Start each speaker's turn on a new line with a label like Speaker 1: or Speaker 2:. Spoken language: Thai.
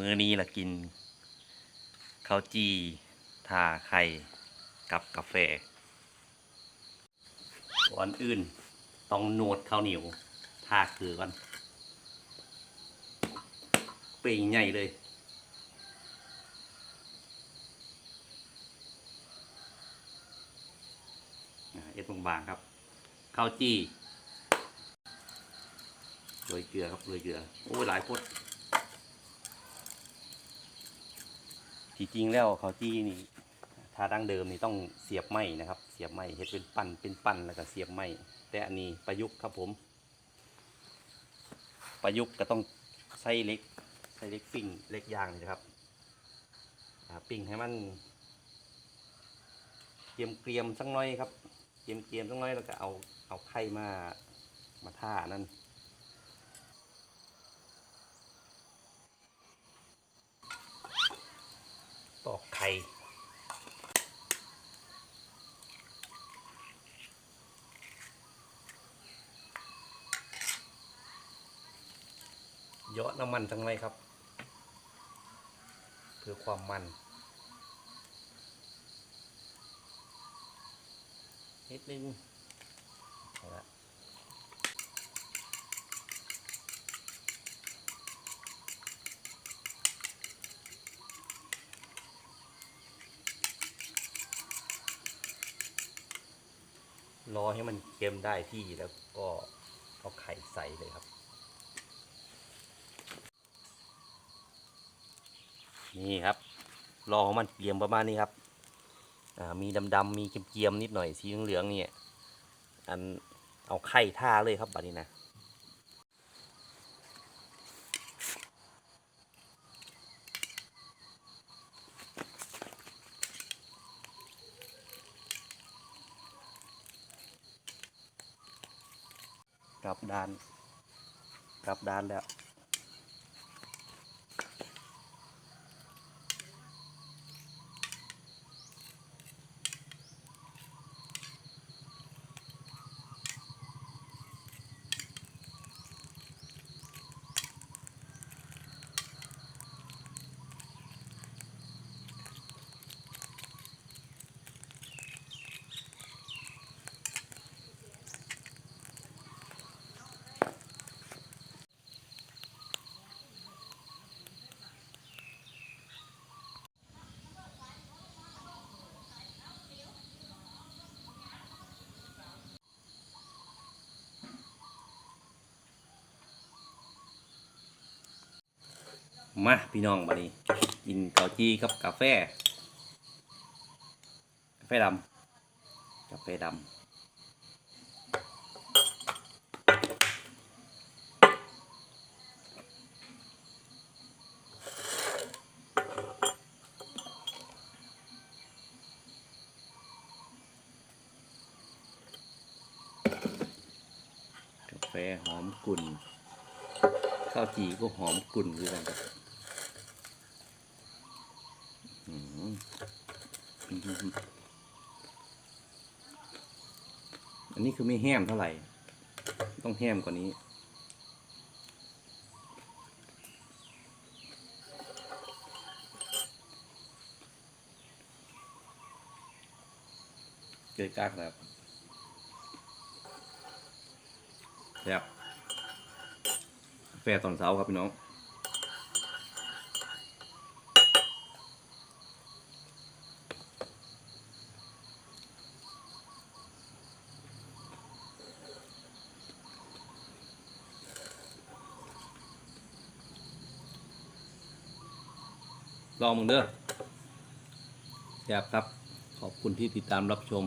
Speaker 1: มื้อนี้ละกินข้าวจีทาไข่กับกาแฟก่อนอื่น ต้องนวดข้าวเหนียวทาคือก่อนเป่งใหญ่เลยเอ็ดบางๆครับข้าวจี้โรยเกลือครับโรยเกลือ โอ้ยหลายพด ที่จริงแล้วเขาจี้นี่ถ้าดั้งเดิมนี่ต้องเสียบไม้นะครับ เสียบไม้เฮ็ดเป็นปั้นเป็นปั้นแล้วก็เสียบไม้แต่อันนี้ประยุกต์ครับผม ประยุกต์ก็ต้องใช้เล็กใช้เล็กปิ้งเล็กยางนี่นะครับปิ้งให้มันเกรียมเกรียมสักหน้อยครับเกียมเกียมสักหน้อยแล้วก็เอาเอาไข่มามาท่านั่น ตอกไข่เยอะน้ำมันสักหน่อยครับ เพื่อความมันนิดนึงเอาละ รอให้มันเค็มได้ที่แล้วก็เอาไข่ใส่เลยครับ นี่ครับ รอให้มันเกลียมประมาณนี้ครับมีดำๆมีเกียมๆนิดหน่อยสีเหลืองๆเนี่ยอันเอาไข่ท่าเลยครับบัดนี้นะ กลับด้าน กลับด้านแล้ว มาพี่น้องบัดนี้กินเกาจีกับกาแฟ กาแฟดำกาแฟดำกาแฟหอมกลุ่นข้าวจีก็หอมกลุ่นคือกันครับ อันนี้คือไม่แห้มเท่าไหร่ ต้องแห้มกว่านี้ เกยกากแล้วแซ่บกาแฟตอนเช้าครับพี่น้อง ลองมึงเด้อแซ่บครับ ขอบคุณที่ติดตามรับชม